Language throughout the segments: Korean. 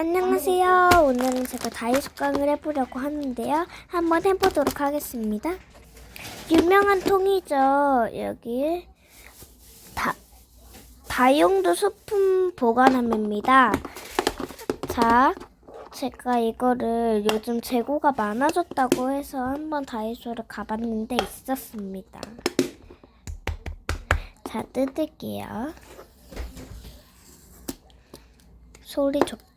안녕하세요. 오늘은 제가 다이소깡을 해보려고 하는데요. 한번 해보도록 하겠습니다. 유명한 통이죠. 여기 다 다용도 소품 보관함입니다. 자, 제가 이거를 요즘 재고가 많아졌다고 해서 한번 다이소를 가봤는데 있었습니다. 자, 뜯을게요. 소리 좋다.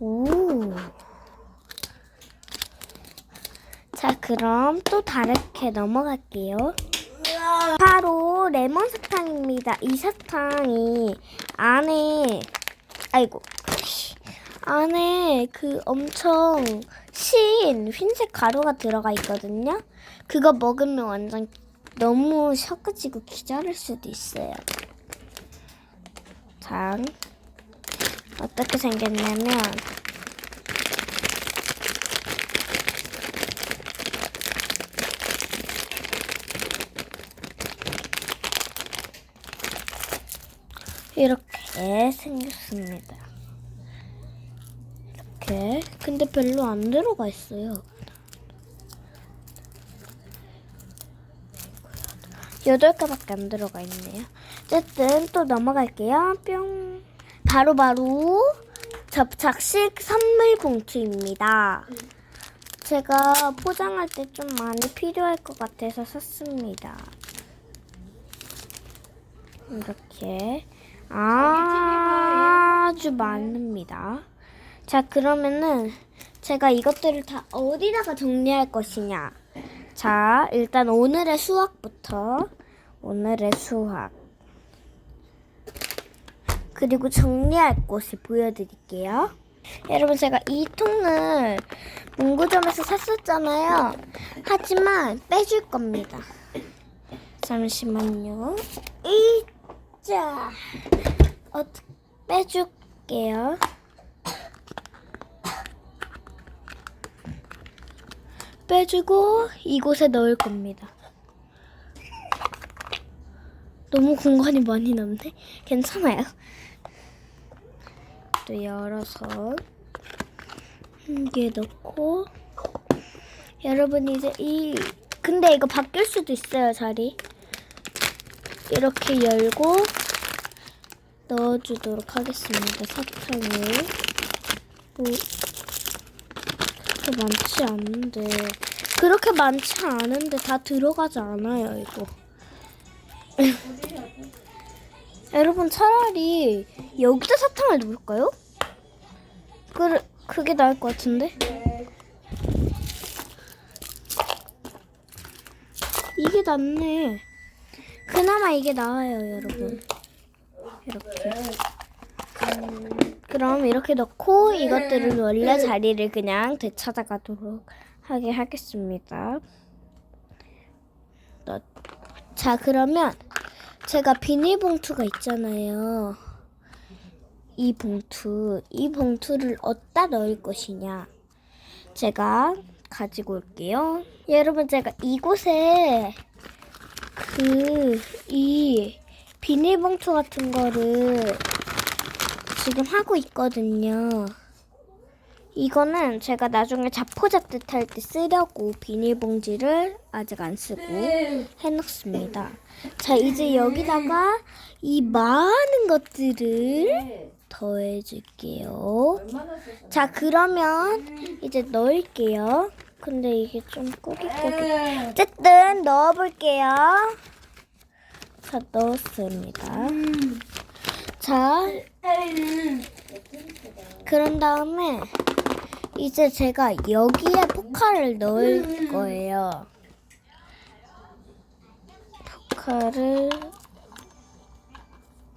오. 자, 그럼 또 다르게 넘어갈게요. 바로 레몬 사탕입니다. 이 사탕이 안에, 아이고, 안에 그 엄청 신 흰색 가루가 들어가 있거든요. 그거 먹으면 완전 너무 셔가지고 기절할 수도 있어요. 자, 어떻게 생겼냐면, 이렇게 생겼습니다. 이렇게. 근데 별로 안 들어가 있어요. 여덟 개밖에 안 들어가 있네요. 어쨌든 또 넘어갈게요. 뿅. 바로바로 접착식 선물 봉투입니다. 제가 포장할 때 좀 많이 필요할 것 같아서 샀습니다. 이렇게 아주 많습니다. 자, 그러면은 제가 이것들을 다 어디다가 정리할 것이냐? 자, 일단 오늘의 수학부터 오늘의 수학. 그리고 정리할 곳을 보여드릴게요. 여러분, 제가 이 통을 문구점에서 샀었잖아요. 하지만 빼줄 겁니다. 잠시만요. 이자 어, 빼줄게요. 빼주고 이곳에 넣을 겁니다. 너무 공간이 많이 남네. 괜찮아요. 또 열어서 한개 넣고 여러분 이제 이 근데 이거 바뀔 수도 있어요 자리. 이렇게 열고 넣어주도록 하겠습니다. 사탕을. 오, 그렇게 많지 않은데. 그렇게 많지 않은데 다 들어가지 않아요, 이거. 여러분, 차라리 여기다 사탕을 넣을까요? 그, 그게 나을 것 같은데? 이게 낫네. 그나마 이게 나아요, 여러분. 이렇게. 그럼 이렇게 넣고 이것들을 원래 자리를 그냥 되찾아가도록 하게 하겠습니다. 넣- 자, 그러면 제가 비닐봉투가 있잖아요. 이 봉투, 이 봉투를 어디다 넣을 것이냐. 제가 가지고 올게요. 여러분, 제가 이곳에 그, 이 비닐봉투 같은 거를 지금 하고 있거든요. 이거는 제가 나중에 자포 잡듯 할때 쓰려고 비닐봉지를 아직 안 쓰고 해놓습니다. 자, 이제 여기다가 이 많은 것들을 더해줄게요. 자, 그러면 이제 넣을게요. 근데 이게 좀 꾸깃꾸깃. 어쨌든 넣어볼게요. 자, 넣었습니다. 자, 그런 다음에 이제 제가 여기에 포카를 넣을 거예요. 포카를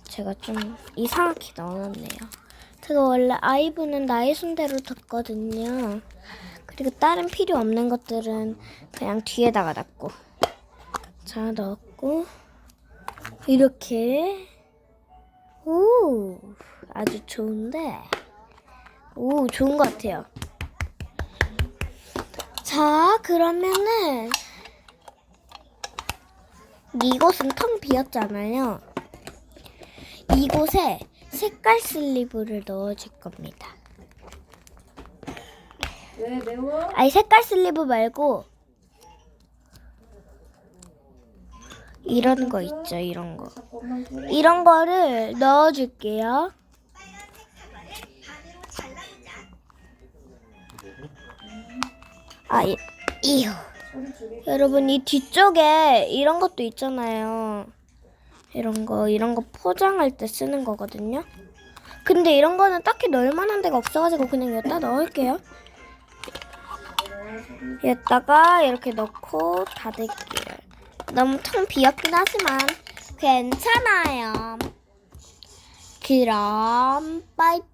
제가 좀 이상하게 넣어놨네요. 제가 원래 아이브는 나의 손대로 뒀거든요. 그리고 다른 필요 없는 것들은 그냥 뒤에다가 놨고. 자, 넣었고. 이렇게. 오, 아주 좋은데. 오, 좋은 것 같아요. 자, 그러면은 이곳은 텅 비었잖아요. 이곳에 색깔 슬리브를 넣어줄 겁니다. 왜 매워? 아니 색깔 슬리브 말고 이런 거 있죠 이런 거. 이런 거를 넣어줄게요 아 이, 이요. 여러분 이 뒤쪽에 이런 것도 있잖아요 이런 거 이런 거 포장할 때 쓰는 거거든요 근데 이런 거는 딱히 넣을 만한 데가 없어가지고 그냥 여기다 넣을게요 여기다가 이렇게 넣고 닫을게요. 너무 텅 비었긴 하지만 괜찮아요. 그럼 빠이빠이.